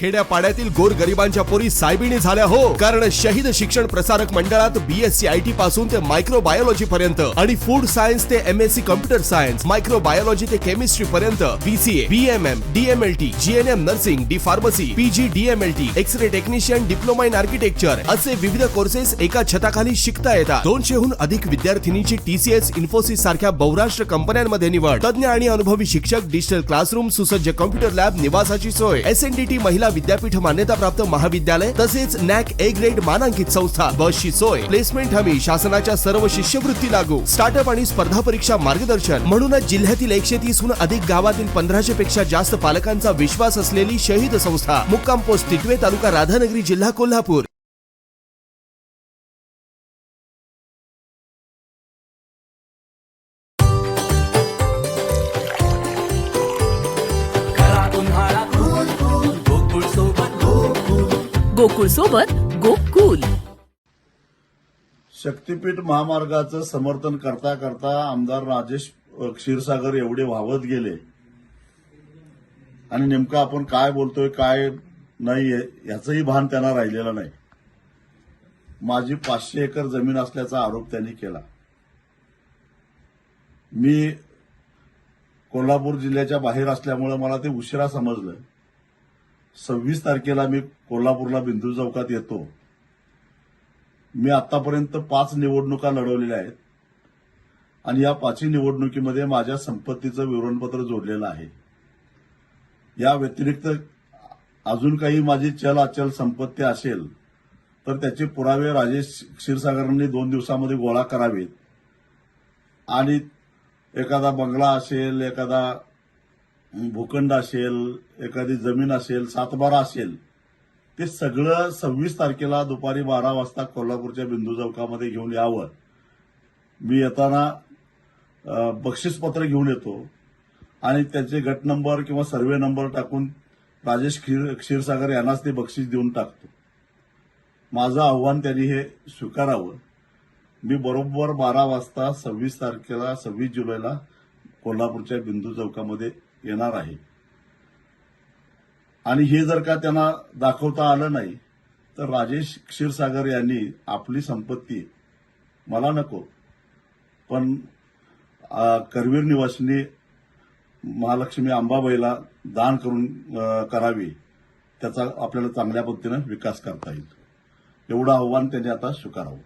खेड्यापाड्यातील गोर गरिबांच्या पोरी सायबिणी झाल्या हो. कारण शहीद शिक्षण प्रसारक मंडळात बीएससी आय टी पासून ते मायक्रो बायोलॉजी पर्यंत आणि फूड सायन्स ते M S C computer science micro biology ते केमिस्ट्री पर्यंत BCA BMM DMLT GNM nursing D pharmacy PG DMLT X ray technician diploma in architecture असे विविध कोर्सेस एका छताखाली शिकता येतात. दोनशेहून अधिक विद्यार्थिनीची टीसीएस इन्फोसिस सारख्या बहुराष्ट्र कंपन्यांमध्ये निवड. तज्ञ आणि अनुभवी शिक्षक डिजिटल क्लासरूम सुसज्ज कॉम्प्युटर लॅब निवासाची सोय. एस एन डी टी महिला विद्यापीठ मान्यताप्राप्त महाविद्यालय तसेच नॅक ए ग्रेड मानांकित संस्था बसची सोय प्लेसमेंट हमी शासनाच्या सर्व शिष्यवृत्ती लागू स्टार्टअप आणि स्पर्धा परीक्षा मार्गदर्शन. म्हणूनच जिल्ह्यातील एकशे तीसहून अधिक गावातील पंधराशे पेक्षा जास्त पालकांचा विश्वास असलेली शहीद संस्था मुक्काम पोस्ट टिटवे तालुका राधानगरी जिल्हा कोल्हापूर. गोकुळ सोबत गोकुल. शक्तीपीठ महामार्गाचं समर्थन करता करता आमदार राजेश क्षीरसागर एवढे वाहवत गेले. आणि नेमकं आपण काय बोलतोय काय नाहीये याचंही भान त्यांना राहिलेलं नाही. माझी पाचशे एकर जमीन असल्याचा आरोप त्यांनी केला. मी कोल्हापूर जिल्ह्याच्या बाहेर असल्यामुळे मला ते उशिरा समजलं. सव्वीस तारखेला मी कोल्हापूरला बिंदू चौकात येतो. मी आतापर्यंत पाच निवडणुका लढवलेल्या आहेत. आणि या पाचही निवडणुकीमध्ये माझ्या संपत्तीचं विवरणपत्र जोडलेलं आहे. या व्यतिरिक्त अजून काही माझी चल अचल संपत्ती असेल तर त्याचे पुरावे राजेश क्षीरसागरांनी दोन दिवसामध्ये गोळा करावेत. आणि एखादा बंगला असेल एखादा भूखंड असेल एखादी जमीन असेल सातबारा असेल ते सगळं सव्वीस तारखेला दुपारी बारा वाजता कोल्हापूरच्या बिंदू चौकामध्ये घेऊन यावं. मी येताना बक्षीसपत्र घेऊन येतो आणि त्याचे गट नंबर किंवा सर्वे नंबर टाकून राजेश क्षीर क्षीरसागर यांनाच ते बक्षीस देऊन टाकतो. माझं आव्हान त्यांनी हे स्वीकारावं. मी बरोबर बारा वाजता सव्वीस तारखेला सव्वीस जुलैला कोल्हापूरच्या बिंदू चौकामध्ये येणार आहे. आणि हे जर का त्यांना दाखवता आलं नाही तर राजेश क्षीरसागर यांनी आपली संपत्ती मला नको. पण करवीर निवासिनी महालक्ष्मी अंबाबाईला दान करून करावी त्याचा आपल्याला चांगल्या पद्धतीनं विकास करता येईल. एवढं आव्हान त्यांनी आता स्वीकारावं.